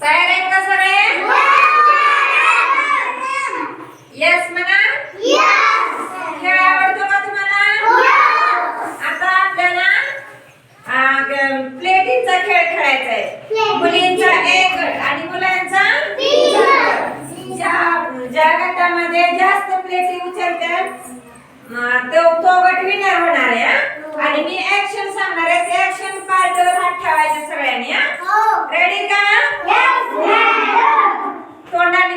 तयार आहेत का सगळे? येस म्हणा. खेळ आवडतो का तुम्हाला? आता आपल्याला प्लेटिंगचा खेळ खेळायचा आहे. मुलींचा एक गट आणि मुलांचा ज्या ज्या गटामध्ये जास्त प्लेटी उचलतात तो तो गट विनर होणार आहे हा? आणि मी ऍक्शन सांगणार आहे. ते ऍक्शन पार्टवर हात ठेवायचे सगळ्यांनी रेडी का?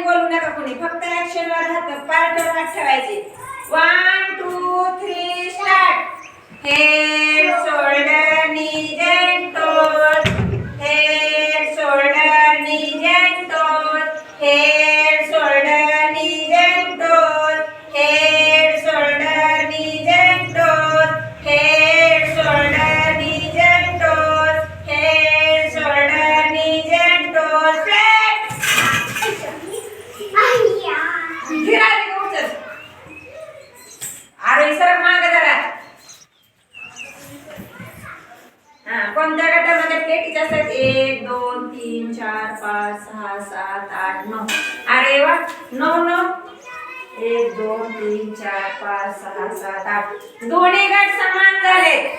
तोंडाने बोलू नका कोणी. फक्त ऍक्शन वर हात पार्टवर हात ठेवायचे. One two three start head shoulder knees and toes head shoulder knees and toes head अरे सर जरा. हा कोणत्या गटामध्ये पेटीच असतात? एक दोन तीन चार पाच सहा सात आठ नऊ. अरे वा नऊ नऊ. एक दोन तीन चार पाच सहा सात आठ. दोन्ही गट समान झाले